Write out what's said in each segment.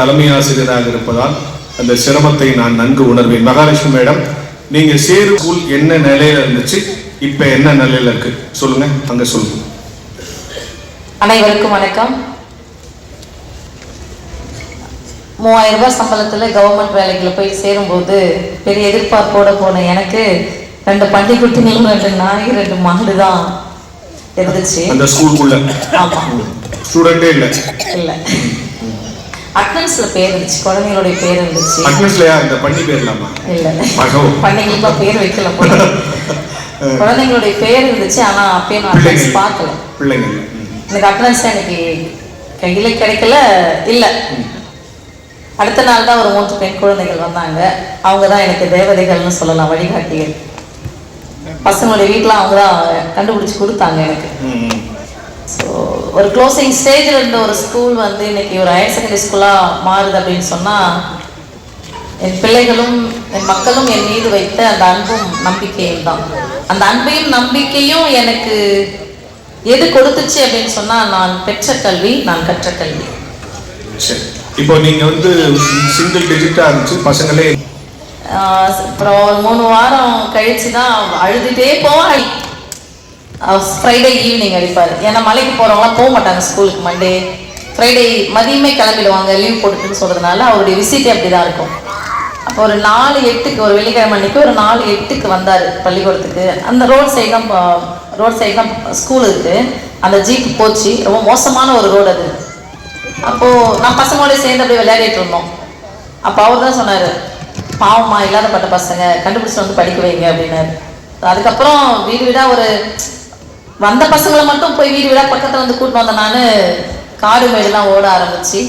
தலைமை ஆசிரியராக இருப்பதால் அந்த சிரமத்தை நான் நன்கு உணர்வேன். மகாலட்சுமி மேடம் நீங்க சேரு ஸ்கூல் என்ன நிலையில இருந்துச்சு? இப்ப என்ன நிலையில இருக்கு? சொல்லுங்க அங்க சொல்லுங்க. அனைவருக்கும் வணக்கம். மூவாயிரம் ரூபாய் சம்பளத்தில் கவர்மெண்ட் வேலைக்குள்ள போய் சேரும்போது பெரிய எதிர்பார்ப்போட போன எனக்கு ரெண்டு பள்ளி குட்டிகளும் ரெண்டு நாய் ரெண்டு மாடு தான் இருந்துச்சு. அந்த ஸ்கூலுக்குள்ள ஆமா. ஸ்டூடெண்டே இல்ல. இல்லை. அட்டன்ஸ்ல பேர் இருந்துச்சு குழந்தைங்களுடைய பேர் இருந்துச்சு அட்னஸ்லயா இந்த பண்ணி பேர்லாமா? இல்லை. மகோ. பள்ளிகளுக்கு பேர் வைக்கல போல. குழந்தைங்களுடைய பேர் இருந்துச்சு ஆனா அப்பயே நான் பிள்ளைங்க பார்க்கல. பிள்ளைங்க. எனக்கு அட்டனன்ஸ் எனக்கு கையில கிடைக்கல இல்ல. அடுத்த நாள் தான் ஒரு மூன்று பெண் குழந்தைகள் வந்தாங்க. அவங்க தான் எனக்கு தேவதைகள்னு சொல்லலாம் வழிகாட்டிகள். பசங்களுடைய வீட்டில் அவங்க தான் கண்டுபிடிச்சு கொடுத்தாங்க எனக்கு. ஒரு க்ளோசிங் ஸ்டேஜில் இருந்த ஒரு ஸ்கூல் வந்து இன்னைக்கு ஒரு ஹையர் செகண்டரி ஸ்கூலாக மாறுது அப்படின்னு சொன்னால் என் பிள்ளைகளும் என் மக்களும் என் மீது வைத்த அந்த அன்பும் நம்பிக்கையும் தான். அந்த அன்பையும் நம்பிக்கையும் எனக்கு எது கொடுத்துச்சு அப்படின்னு சொன்னால் நான் பெற்ற கல்வி நான் கற்ற கல்வி. சரி. இப்போ நீங்க வந்து சிங்கிள் டிஜிட்டா இருந்துச்சு பசங்களே. அப்புறம் ஒரு மூணு வாரம் கழிச்சு தான் அழுதுகிட்டே போவாள் ஃப்ரைடே ஈவினிங் அடிப்பார். ஏன்னா மலைக்கு போகிறவங்களாம் போக மாட்டாங்க ஸ்கூலுக்கு மண்டே ஃப்ரைடே மதியமே கிளம்பிடுவாங்க லீவ் போட்டுட்டுன்னு சொல்கிறதுனால அவருடைய விசிட்டே அப்படி தான் இருக்கும். அப்போ ஒரு நாலு எட்டுக்கு ஒரு வெள்ளிக்கிழமை அன்னைக்கு ஒரு நாலு எட்டுக்கு வந்தார் பள்ளிக்கூடத்துக்கு. அந்த ரோட் சைடு தான் ரோட் சைடு தான் ஸ்கூல் இருக்குது அந்த ஜீப் போச்சு. ரொம்ப மோசமான ஒரு ரோடு அது. அப்போது நான் பசங்களோட சேர்ந்து அப்படியே விளையாடிட்டு இருந்தோம். அப்போ அவர் தான் சொன்னார் பாவமா இல்லாதப்பட்ட பசங்க கண்டுபிடிச்சி வந்து படிக்க வைங்க அப்படின்னாரு. அதுக்கப்புறம் வீடு வீடாக ஒரு வந்த பசங்களை மட்டும் போய் வீடு வீடா பக்கத்தில் வந்து கூட்டிட்டு வந்த நான் காடு மேடுலாம் ஓட ஆரம்பிச்சு.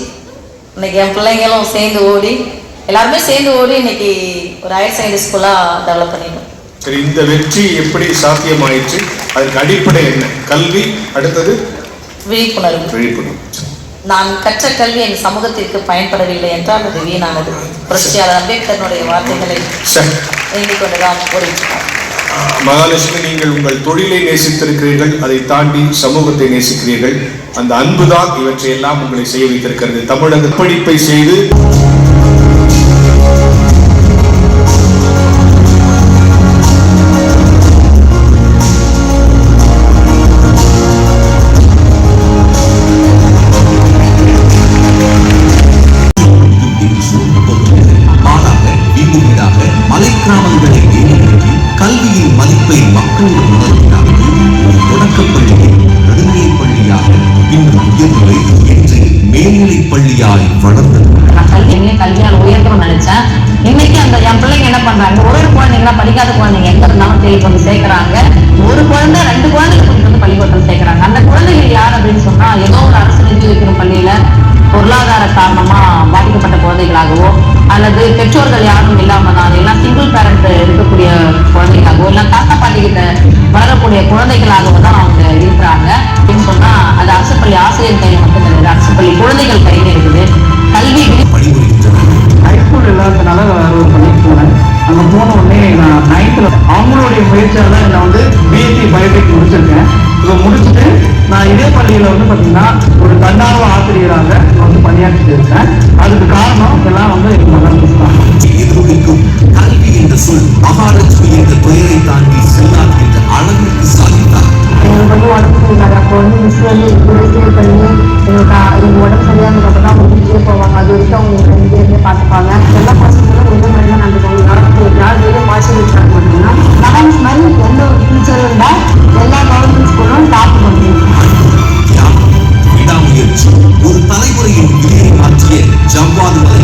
இன்னைக்கு என் பிள்ளைங்களும் சேர்ந்து ஓடி எல்லாருமே சேர்ந்து ஓடி இன்னைக்கு ஒரு ஹையர் செகண்டரி ஸ்கூலாக டெவலப் பண்ணிட்டோம். சரி இந்த வெற்றி எப்படி சாத்தியமாயிற்று? அதுக்கு அடிப்படை என்ன? கல்வி அடுத்தது? விழிப்புணர்வு. விழிப்புணர்வு. நான் கற்ற கல்வி என் சமூகத்திற்கு பயன்படவில்லை என்றால் அது வீணானது புரட்சியாளர் அம்பேத்கரனுடைய வார்த்தைகளை சரி. எண்ணிக் கொண்டுதான் போரிட்டோம் ஆஹ் மகாலட்சுமி நீங்கள் உங்கள் தொழிலை நேசித்திருக்கிறீர்கள் அதை தாண்டி சமூகத்தை நேசிக்கிறீர்கள். அந்த அன்புதான் இவற்றை எல்லாம் உங்களை செய்ய வைத்திருக்கிறது. தமிழக படிப்பை செய்து மலை கிராமங்களை கல்வியின் மதிப்பை மக்களிடம் உணர்த்தினார்கள் ஒரு தொடக்கப் பள்ளியை நடுநிலைப் பள்ளியாக இன்னும் உயர்நிலை என்று மேல்நிலை பள்ளியாய் வளர்ந்தது. கல்வியால் உயர்த்தணும்னு நினைச்சேன் இன்னைக்கு அந்த என் பிள்ளைங்க என்ன பண்றாங்க? ஒரு ஒரு குழந்தைங்களா படிக்காத குழந்தைங்க எங்க இருந்தாலும் தேடி கொண்டு சேர்க்கிறாங்க. ஒரு குழந்தை ரெண்டு குழந்தைங்க கொண்டு வந்து பள்ளிக்கூடத்தில் சேர்க்கிறாங்க. அந்த குழந்தைகள் யார் அப்படின்னு சொன்னா ஏதோ ஒரு அரசு நிதி வைக்கிற பள்ளியில பொருளாதார காரணமா பாதிக்கப்பட்ட குழந்தைகளாகவோ அல்லது பெற்றோர்கள் யாரும் இல்லாம தான் எல்லாம் சிங்கிள் பேரண்ட் இருக்கக்கூடிய குழந்தைகளாகவோ இல்லை தாத்தா பாட்டி கிட்ட வளரக்கூடிய குழந்தைகளாகவோ தான் அவங்க இருக்கிறாங்க. அப்படின்னு சொன்னா அது அரசுப்பள்ளி ஆசிரியர் கையில மட்டும் கிடையாது அரசுப்பள்ளி குழந்தைகள் கையில இருக்குது. கல்வி ஹைஸ்கூல் இல்லாததுனால வேற ஒரு பள்ளிக்கு போனேன் அங்கே போன உடனே நான் நைன்த்தில் அவங்களுடைய முயற்சியால் தான் நான் வந்து பிஎஸ்சி பயோடெக் முடிச்சிருக்கேன். இப்போ முடிச்சுட்டு நான் இதே பள்ளியில் வந்து பார்த்தீங்கன்னா ஒரு தன்னார்வ ஆசிரியராக நான் வந்து பணியாற்றிட்டு இருக்கேன் மகாலட்சுமி என்ற பெயரை தாண்டி செல்லார் என்ற அளவிற்கு சாதித்தார் உடம்பு தான் அவங்க போவாங்க அது அவங்க பார்த்துப்பாங்க எல்லா பசங்களும் மாற்றி மாதிரி எந்த ஒரு எல்லா தலைமுறையின் விதியை மாற்றிய ஜவ்வாது